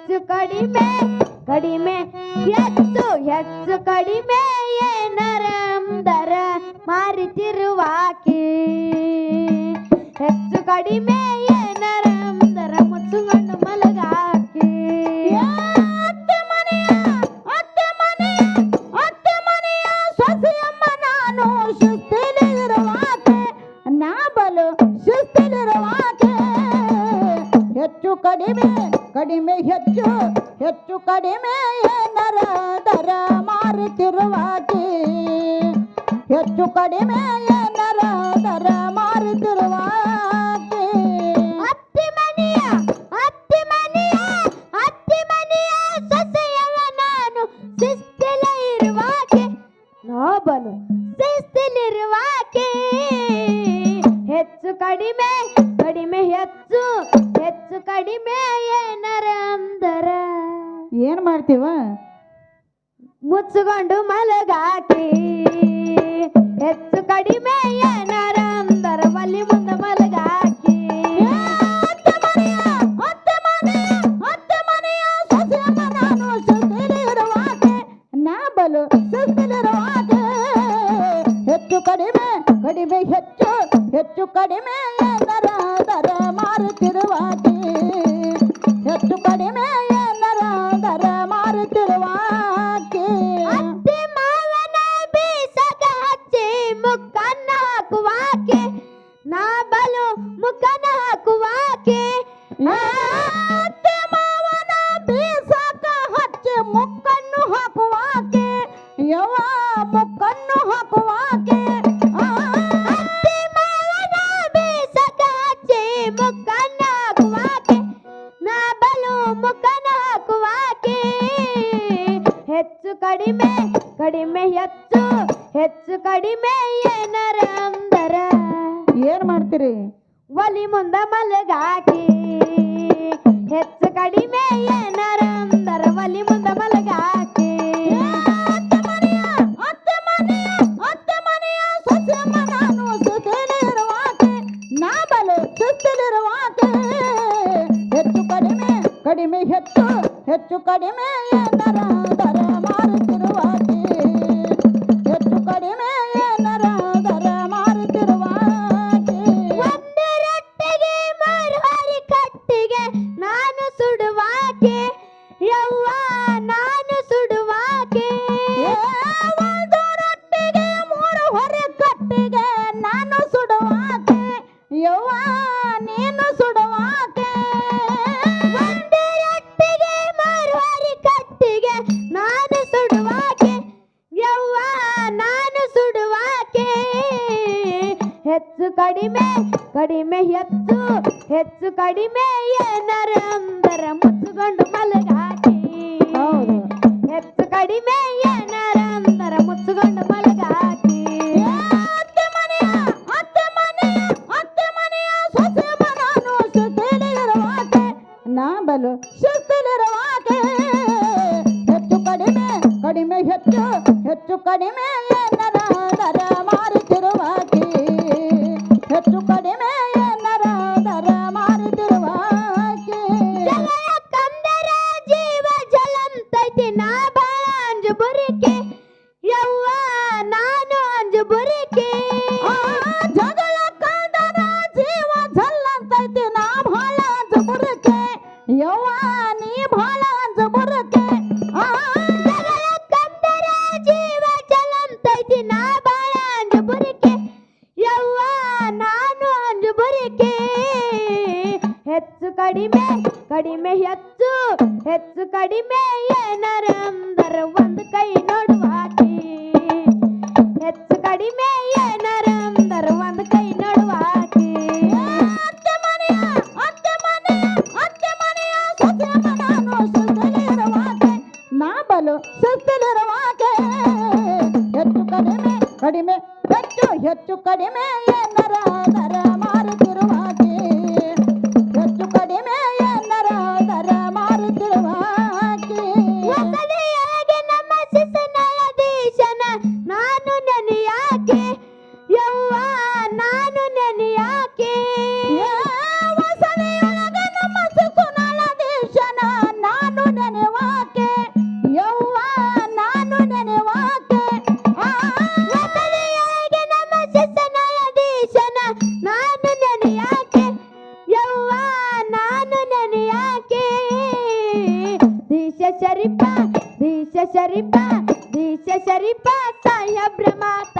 ಹೆಚ್ಚು ಕಡಿಮೆ ಕಡಿಮೆ ಹೆಚ್ಚು ಹೆಚ್ಚು ಕಡಿಮೆ ಏನರೆಂದರ ಮಾರಿತಿರುವಾಕಿ. ಹೆಚ್ಚು ಕಡಿಮೆ ಕಡಿಮೆ ಕಡಿಮೆ ಹೆಚ್ಚು ಹೆಚ್ಚು ಕಡಿಮೆ ಏನರ ದರ ಮಾರುತ್ತಿರುವಾಕಿ ಹೆಚ್ಚು ಕಡಿಮೆ ಮಾಡ್ತೀವ? ಮುಚ್ಚುಗೊಂಡು ಮಲಗಾಕಿ ಹೆಚ್ಚು ಕಡಿಮೆ ಮಾವನ ಬೀಸಕ ಹಚ್ಚಿ ಮುಕ್ಕನ್ನು ಹಾಕುವಾಕೆ ಯವ ಮುಕ್ಕನ್ನು ಹಾಕುವಾಕೆ. ಹೆಚ್ಚು ಕಡಿಮೆ ಕಡಿಮೆ ಹೆಚ್ಚು ಹೆಚ್ಚು ಕಡಿಮೆ ಏನರ ಅಂದರ? ಏನ್ ಮಾಡ್ತೀರಿ? ಒಲಿ ಮುಂದ ಮಲಗಾಕಿ. ಹೆಚ್ಚು ಕಡಿಮೆ ಏನಾರಂದರ ಒಲಿ ಮುಂದ ಬಲಗಾಕಿ ಕಡಿಮೆ ಹೆಚ್ಚು ಹೆಚ್ಚು ಕಡಿಮೆ ಏನಾರ ಕಡಿಮೆ ಹೆಚ್ಚು ಹೆಚ್ಚು ಕಡಿಮೆ ಏನರ ಅಂದರ ಮುಚ್ಚುಕೊಂಡು ಮಲಗಾಕಿ. ಹೌದು. ಹೆಚ್ಚು ಕಡಿಮೆ ಏನಾರ ಅಂದರ ಮುಚ್ಚುಕೊಂಡು ಮಲಗಾಕಿ. ನಾ ಬಲು ಶಿಸ್ತಿಲಿರುವಾಕೆ ಹೆಚ್ಚು ಕಡಿಮೆ ಕಡಿಮೆ ಹೆಚ್ಚು ಹೆಚ್ಚು ಕಡಿಮೆ ಹೆಚ್ಚು ಕಡಿಮೆ ಕಡಿಮೆ ಹೆಚ್ಚು ಹೆಚ್ಚು ಕಡಿಮೆ ಏನಾರ ಒಂದು ಕೈ ನೋಡುವಾಕಿ ಹೆಚ್ಚು ಕಡಿಮೆ ದೀಶ ಶರೀಫ ದೀಶ ಶರೀಫ ಸಾಹೇಬ್ರ ಮಾತ